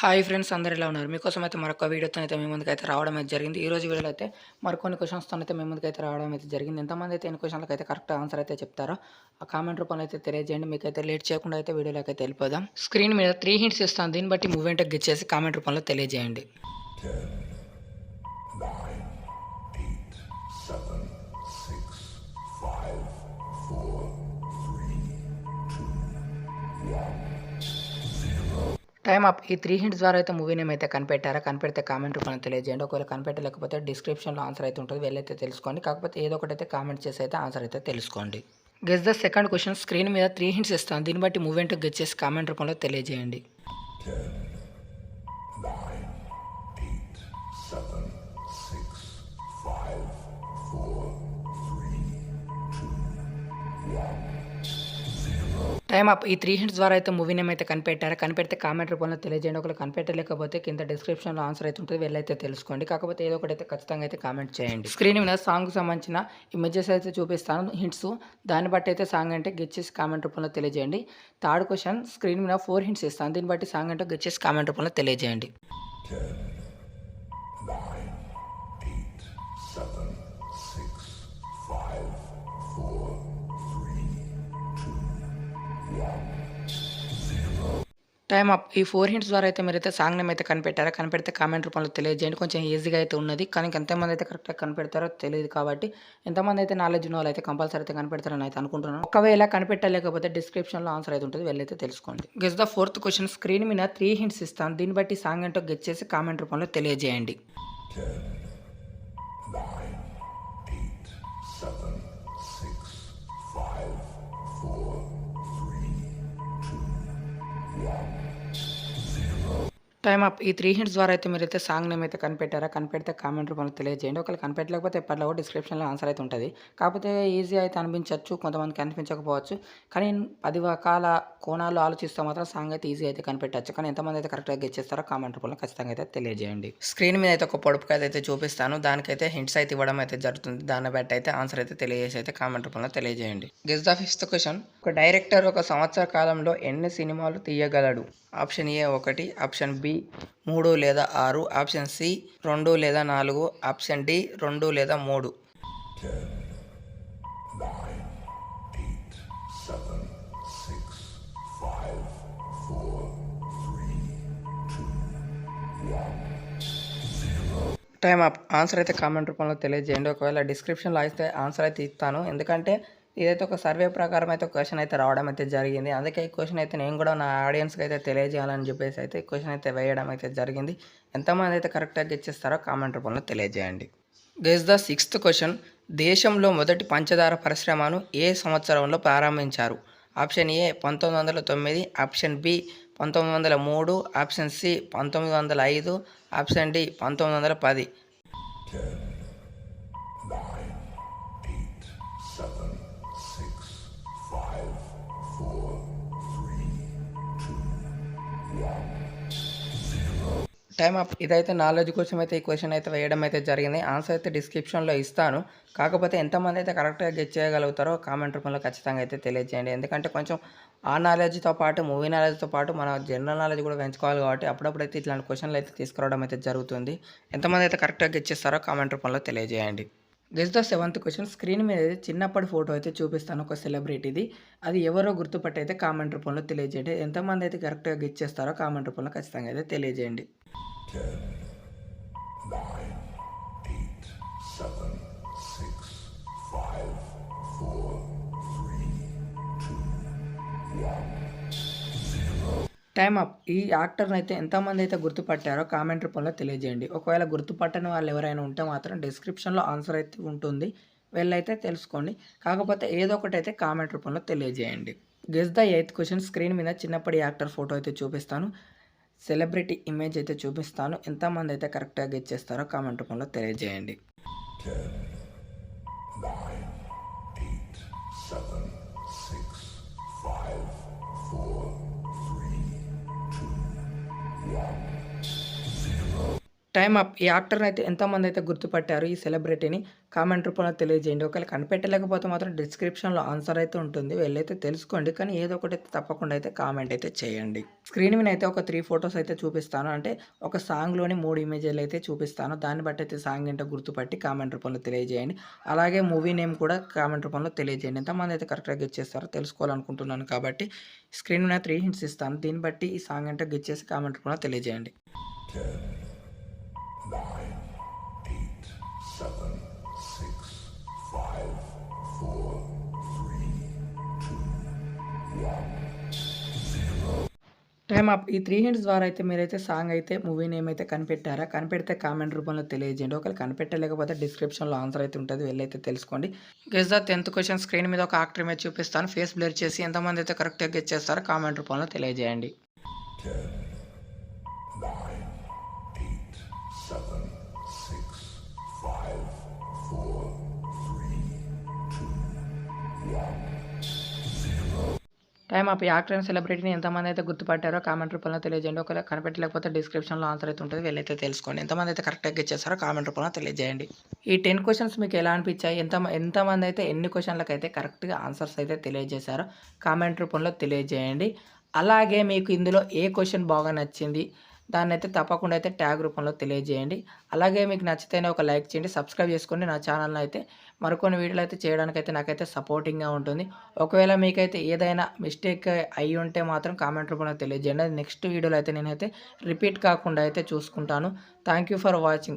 Hi friends అందరు ఎలా ఉన్నారు? మీకోసం అయితే మరొక వీడియోతో అయితే మీ ముందుకు అయితే రావడం అయితే జరిగింది. ఈ రోజు వీడియోలో అయితే మరికొన్ని క్వశ్చన్స్తో అయితే మీ ముందుకు అయితే రావడం అయితే జరిగింది. ఎంతమంది అయితే ఎన్ని క్వశ్చన్లకు అయితే కరెక్ట్ ఆన్సర్ అయితే చెప్తారో ఆ కామెంట్ రూపంలో అయితే తెలియజేయండి. మీకు అయితే లేట్ చేయకుండా అయితే వీడియోలోకి అయితే వెళ్ళిపోదాం. స్క్రీన్ మీద త్రీ హింట్స్ ఇస్తాను. దీన్ని బట్టి మూవ్ ఏంటో గెచ్చేసి కామెంట్ రూపంలో తెలియజేయండి. టైమ్ అప్ ఈ త్రీ హింట్స్ ద్వారా అయితే మూవీ నేమ్ అయితే కనిపెట్టారా? కనిపెడితే కామెంట్ రూపంలో తెలియజేయండి. ఒకవేళ కనిపెట్టలేకపోతే డిస్క్రిప్షన్లో ఆన్సర్ అయితే ఉంటుంది. వెళ్ళైతే తెలుసుకోండి. కాకపోతే ఏదో ఒకటి అయితే కామెంట్ చేసి అయితే ఆన్సర్ అయితే తెలుసుకోండి. Guess the second question screen మీద త్రీ హింట్స్ ఇస్తాను. దీన్ని బట్టి మూవీ ఏంటో గెస్ చేసి కామెంట్ రూపంలో తెలియజేయండి. టైం అప్ ఈ త్రీ హింట్స్ ద్వారా అయితే మూవీ నేమ్ అయితే కనిపెట్టారా. కనిపెడితే కామెంట్ రూపంలో తెలియజేయండి. ఒకవేళ కనిపెట్టలేకపోతే కింద డిస్క్రిప్షన్లో ఆన్సర్ అయితే ఉంటుంది. వెళ్ళైతే తెలుసుకోండి. కాకపోతే ఏదో ఒకటి అయితే ఖచ్చితంగా అయితే కామెంట్ చేయండి. స్క్రీన్ మీద సాంగ్కి సంబంధించిన ఇమేజెస్ అయితే చూపిస్తాను. హింట్స్ దాన్ని బట్టి అయితే సాంగ్ అంటే గెచ్చేసి కామెంట్ రూపంలో తెలియజేయండి. థర్డ్ క్వశ్చన్ స్క్రీన్ మీద ఫోర్ హింట్స్ ఇస్తాను. దీన్ని బట్టి సాంగ్ అంటే గెచ్చేసి కామెంట్ రూపంలో తెలియజేయండి. టైం అప్ ఈ ఫోర్ హింట్స్ ద్వారా అయితే మీరైతే సాంగ్ నేమ్ అయితే కనిపెట్టారా? కనిపెడితే కామెంట్ రూపంలో తెలియజేయండి. కొంచెం ఈజీగా అయితే ఉన్నది. కానీ ఎంతమంది అయితే కరెక్ట్గా కనిపెడతారో తెలియదు కాబట్టి ఎంతమంది అయితే నాలెడ్జ్ ఉన్న వాళ్ళు అయితే కంపల్సరీ అయితే కనిపెడతారని అయితే అనుకుంటున్నాను. ఒకవేళ కనిపెట్టలేకపోతే డిస్క్రిప్షన్లో ఆన్సర్ అయితే ఉంటుంది. వెళ్ళైతే తెలుసుకోండి. Guess the fourth question screen మీద త్రీ హింట్స్ ఇస్తాను. దీన్ని బట్టి సాంగ్ ఏంటో గెట్ చేసి కామెంట్ రూపంలో తెలియజేయండి. టైం అప్ ఈ త్రీ హింట్స్ ద్వారా అయితే మీరైతే సాంగ్ నేమ్ అయితే కనిపెట్టారా కనిపెడితే కామెంట్ రూపంలో తెలియజేయండి. ఒకవేళ కనిపెట్టలేకపోతే ఎప్పటిలో డిస్క్రిప్షన్లో ఆన్సర్ అయితే ఉంటుంది. కాకపోతే ఈజీ అయితే అనిపించవచ్చు కొంతమందికి అనిపించకపోవచ్చు. కానీ పది రకాల కోణాలు ఆలోచిస్తే మాత్రం సాంగ్ అయితే ఈజీ అయితే కనిపెట్టచ్చు. కానీ ఎంతమంది అయితే కరెక్ట్గా గెచ్చేస్తారో కామెంట్ రూపంలో ఖచ్చితంగా అయితే తెలియజేయండి. స్క్రీన్ మీద అయితే ఒక పొడుపు అయితే చూపిస్తాను. దానికైతే హింట్స్ అయితే ఇవ్వడం అయితే జరుగుతుంది. దాన్ని బట్టి అయితే ఆన్సర్ అయితే తెలియజేసి అయితే కామెంట్ రూపంలో తెలియజేయండి. గెస్ ద ఫిఫ్త్ క్వశ్చన్ ఒక డైరెక్టర్ ఒక సంవత్సర కాలంలో ఎన్ని సినిమాలు తీయగలడు? ఆప్షన్ ఏ ఒకటి ఆప్షన్ బి మూడు లేదా ఆరు ఆప్షన్ సి రెండు లేదా నాలుగు ఆప్షన్ డి రెండు లేదా మూడు. టైం అప్ ఆన్సర్ అయితే కామెంట్ రూపంలో తెలియజేయండి. ఒకవేళ డిస్క్రిప్షన్లో అయితే ఆన్సర్ అయితే ఇస్తాను. ఎందుకంటే ఇదైతే ఒక సర్వే ప్రకారం అయితే క్వశ్చన్ అయితే రావడం అయితే జరిగింది. అందుకే ఈ క్వశ్చన్ అయితే నేను కూడా నా ఆడియన్స్కి అయితే తెలియజేయాలని చెప్పేసి అయితే క్వశ్చన్ అయితే వేయడం అయితే జరిగింది. ఎంతమంది అయితే కరెక్ట్గా ఇచ్చేస్తారో కామెంట్ రూపంలో తెలియజేయండి. Guess the sixth question. దేశంలో మొదటి పంచదార పరిశ్రమను ఏ సంవత్సరంలో ప్రారంభించారు? ఆప్షన్ ఏ పంతొమ్మిది వందల తొమ్మిది ఆప్షన్ బి పంతొమ్మిది వందల మూడు ఆప్షన్ సి పంతొమ్మిది వందల ఐదు ఆప్షన్ డి పంతొమ్మిది వందల పది టైం అప్ ఇదైతే నాలెడ్జ్ కోసం అయితే ఈ క్వశ్చన్ అయితే వేయడం అయితే జరిగింది. ఆన్సర్ అయితే డిస్క్రిప్షన్లో ఇస్తాను. కాకపోతే ఎంతమంది అయితే కరెక్ట్గా గెట్ చేయగలుగుతారో కామెంట్ రూపంలో ఖచ్చితంగా అయితే తెలియజేయండి. ఎందుకంటే కొంచెం ఆ నాలెడ్జ్తో పాటు మూవీ నాలెడ్జ్తో పాటు మన జనరల్ నాలెడ్జ్ కూడా పెంచుకోవాలి కాబట్టి అప్పుడప్పుడు అయితే ఇట్లాంటి క్వశ్చన్లు అయితే తీసుకురావడం అయితే జరుగుతుంది. ఎంతమంది అయితే కరెక్ట్గా గెట్ చేస్తారో కామెంట్ రూపంలో తెలియజేయండి. Guess the seventh question screen మీద అయితే చిన్నప్పటి ఫోటో అయితే చూపిస్తాను ఒక సెలబ్రిటీది అది ఎవరో గుర్తుపట్టి అయితే కామెంట్ రూపంలో తెలియజేయండి. ఎంతమంది అయితే కరెక్ట్గా గెట్ చేస్తారో కామెంట్ రూపంలో ఖచ్చితంగా అయితే తెలియజేయండి. టైం అప్ ఈ యాక్టర్ని అయితే ఎంతమంది అయితే గుర్తుపట్టారో కామెంట్ రూపంలో తెలియజేయండి. ఒకవేళ గుర్తుపట్టని వాళ్ళు ఎవరైనా ఉంటే మాత్రం డిస్క్రిప్షన్లో ఆన్సర్ అయితే ఉంటుంది. వెళ్ళైతే తెలుసుకోండి. కాకపోతే ఏదో ఒకటి అయితే కామెంట్ రూపంలో తెలియజేయండి. Guess the eighth question screen మీద చిన్నప్పటి యాక్టర్ ఫోటో అయితే చూపిస్తాను. సెలబ్రిటీ ఇమేజ్ అయితే చూపిస్తాను. ఎంతమంది అయితే కరెక్ట్గా గెట్ చేస్తారో కామెంట్ రూపంలో తెలియజేయండి. Time up. ఈ యాక్టర్‌ని అయితే ఎంతమంది అయితే గుర్తుపట్టారు ఈ సెలబ్రిటీని కామెంట్ రూపంలో తెలియజేయండి. ఒకవేళ కనిపెట్టలేకపోతే మాత్రం డిస్క్రిప్షన్‌లో ఆన్సర్ అయితే ఉంటుంది. వెళ్ళైతే తెలుసుకోండి. కానీ ఏదో ఒకటి తప్పకుండా అయితే కామెంట్ అయితే చేయండి. స్క్రీన్ మీద అయితే ఒక త్రీ ఫొటోస్ అయితే చూపిస్తాను. అంటే ఒక సాంగ్‌లోని మూడు ఇమేజ్‌లు అయితే చూపిస్తాను. దాన్ని బట్టి అయితే సాంగ్ ఏంటో గుర్తుపట్టి కామెంట్ రూపంలో తెలియజేయండి. అలాగే మూవీ నేమ్ కూడా కామెంట్ రూపంలో తెలియజేయండి. ఎంతమంది అయితే కరెక్ట్‌గా గెచ్చేస్తారో తెలుసుకోవాలనుకుంటున్నాను కాబట్టి స్క్రీన్ మీద త్రీ హింట్స్ ఇస్తాను. దీన్ని బట్టి ఈ సాంగ్ ఏంటో గెచ్చేసి కామెంట్ రూపంలో తెలియజేయండి. Time up. ఈ 3 హింట్స్ ద్వారా అయితే మీరైతే సాంగ్ అయితే మూవీ నేమ్ అయితే కనిపెట్టారా? కనిపెడితే కామెంట్ రూపంలో తెలియజేయండి. ఒకవేళ కనిపెట్టలేకపోతే డిస్క్రిప్షన్‌లో ఆన్సర్ అయితే ఉంటది. వెళ్ళైతే తెలుసుకోండి. గెస్ ద 10థ్ క్వెషన్ స్క్రీన్ మీద ఒక యాక్టర్ ఇమేజ్ చూపిస్తాను. ఫేస్ బ్లర్ చేసి ఎంతమంది అయితే కరెక్ట్‌గా గెస్ చేస్తారో కామెంట్ రూపంలో తెలియజేయండి. 8, 7, 6, 5, 4, 3, 2, 1. Time up. యాక్టర్ సెలబ్రిటీని ఎంతమంది అయితే గుర్తుపట్టారో కామెంట్ రూపంలో తెలియజేయండి. ఒకవేళ కనిపెట్టలేకపోతే డిస్క్రిప్షన్‌లో ఆన్సర్ అయితే ఉంటుంది వెళ్ళైతే తెలుసుకోండి. ఎంతమంది అయితే కరెక్ట్‌గా ఇచ్చేసారో కామెంట్ రూపంలో తెలియజేయండి. ఈ టెన్ క్వశ్చన్స్ మీకు ఎలా అనిపించాయి? ఎంత ఎంతమంది అయితే ఎన్ని క్వెషన్‌లకైతే కరెక్ట్‌గా ఆన్సర్స్ అయితే తెలియజేశారో కామెంట్ రూపంలో తెలియజేయండి. అలాగే మీకు ఇందులో ఏ క్వశ్చన్ బాగా నచ్చింది? దాన్నైతే తప్పకుండా అయితే ట్యాగ్ రూపంలో తెలియజేయండి. అలాగే మీకు నచ్చితేనే ఒక లైక్ చేయండి. సబ్స్క్రైబ్ చేసుకోండి. నా ఛానల్‌ని అయితే మరికొన్ని వీడియోలు అయితే చేయడానికైతే నాకైతే సపోర్టింగ్‌గా ఉంటుంది. ఒకవేళ మీకైతే ఏదైనా మిస్టేక్ అయి ఉంటే మాత్రం కామెంట్ రూపంలో తెలియజేయండి. నెక్స్ట్ వీడియోలో అయితే నేనైతే రిపీట్ కాకుండా అయితే చూసుకుంటాను. Thank you for watching.